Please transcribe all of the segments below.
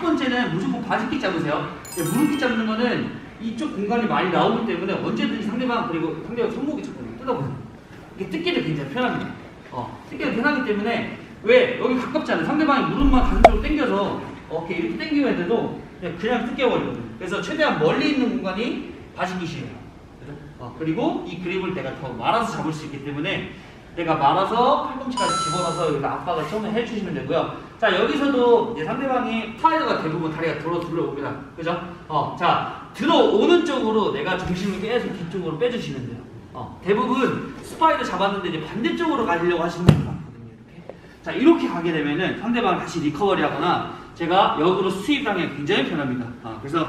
번째는 무조건 바지끼 잡으세요. 예, 무릎끼 잡는 거는 이쪽 공간이 많이 나오기 때문에 언제든지 상대방 그리고 상대방 손목이 조금 뜯어보세요. 이게 뜯기도 굉장히 편합니다. 어, 뜯기도 편하기 때문에 왜 여기 가깝잖아요. 상대방이 무릎만 쪽으로 당겨서 어깨 이렇게 당기면 돼도 그냥, 그냥 뜯겨버리거든요. 그래서 최대한 멀리 있는 공간이 바지깃이에요. 그죠? 어, 그리고 이 그립을 내가 더 말아서 잡을 수 있기 때문에 내가 말아서 팔꿈치까지 집어넣어서 여기다 압박을 처음에 해주시면 되고요. 자 여기서도 이제 상대방이 스파이더가 대부분 다리가 들어 들어옵니다. 그죠? 어, 자 들어오는 쪽으로 내가 중심을 계속 뒤쪽으로 빼주시면 돼요. 어, 대부분 스파이더 잡았는데 이제 반대쪽으로 가시려고 하시는 분들 많거든요. 이렇게. 자 이렇게 가게 되면은 상대방 다시 리커버리하거나 제가 역으로 수입당하기 굉장히 편합니다. 어, 그래서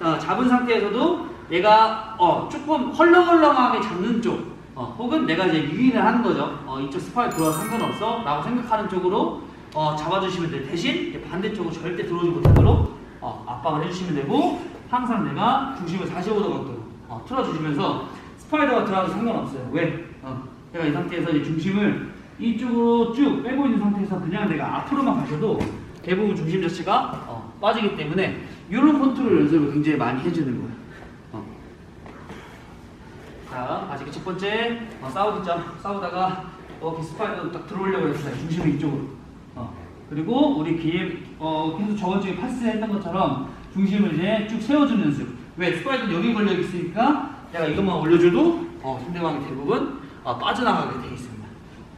어, 잡은 상태에서도 내가 어, 조금 헐렁헐렁하게 잡는 쪽 어, 혹은 내가 이제 유인을 하는 거죠. 어, 이쪽 스파이 들어와 상관없어 라고 생각하는 쪽으로 어, 잡아주시면 돼요. 대신 반대쪽으로 절대 들어오지 못하도록 어, 압박을 해주시면 되고 항상 내가 중심을 45도 각도로 어, 틀어주시면서 스파이더가 들어가도 상관없어요. 왜? 어, 내가 이 상태에서 이 중심을 이쪽으로 쭉 빼고 있는 상태에서 그냥 내가 앞으로만 가셔도 대부분 중심 자체가 어, 빠지기 때문에 이런 컨트롤 연습을 굉장히 많이 해주는 거예요. 어. 자, 아직 첫 번째 어, 싸우겠죠. 싸우다가 이렇게 스파이더 딱 들어오려고 했어요. 중심을 이쪽으로. 어. 그리고 우리 기회 어, 계속 저번 주에 파스했던 것처럼 중심을 이제 쭉 세워주는 연습. 왜 스파이더 여기 걸려 있으니까 내가 이것만 올려줘도 어, 상대방이 대부분 어, 빠져나가게 돼 있습니다.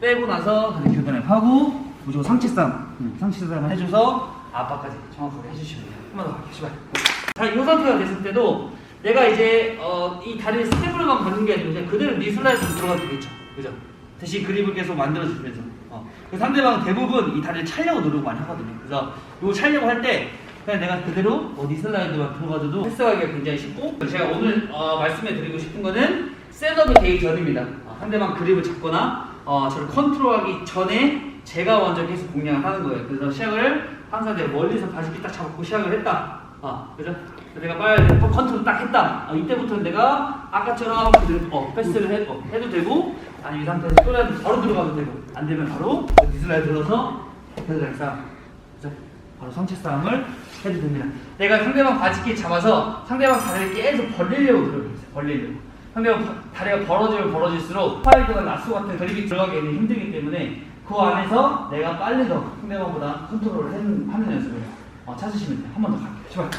빼고 나서 다시 교전을 하고 무조건 상체 싸움, 음, 상체 싸움 해줘서 압박까지 정확하게 해주시면 돼요. 한 번 더 갈게요. 시발. 자, 이 상태가 됐을 때도 내가 이제 어, 이 다리를 스텝으로만 걷는 게 아니고 그냥 그대로 니슬라이드로 들어가도 되겠죠. 그죠? 대신 그립을 계속 만들어주면서. 어. 그 상대방은 대부분 이 다리를 차려고 노력 많이 하거든요. 그래서 이거 차려고 할 때 그냥 내가 그대로 어, 니슬라이드만 들어가도 패스하기가 굉장히 쉽고 제가 오늘 어, 말씀해 드리고 싶은 거는 셋업이 되기 전입니다. 어, 상대방 그립을 잡거나 어, 저를 컨트롤하기 전에 제가 먼저 계속 공략을 하는 거예요. 그래서 시작을 항상 내가 멀리서 바지기 딱 잡고 시작을 했다. 아, 그죠? 내가 빨리 또 컨트롤 딱 했다. 아, 이때부터는 내가 아까처럼 그대로 어, 패스를 해, 어, 해도 되고, 아니 이 상태에서 또라도 바로 들어가도 되고, 안 되면 바로 디슬라에 들어서 패드락 싸움. 그죠? 바로 성체 싸움을 해도 됩니다. 내가 상대방 바지기 잡아서 상대방 다리를 계속 벌리려고 들어가요. 벌리려고. 상대방 바- 다리가 벌어지면 벌어질수록 파이드가 나스 같은 그립이 들어가기는 힘들기 때문에 그 안에서 내가 빨리 더 상대방보다 컨트롤을 하는, 하는 연습을 어, 찾으시면 돼요. 한 번 더 갈게요. 제발.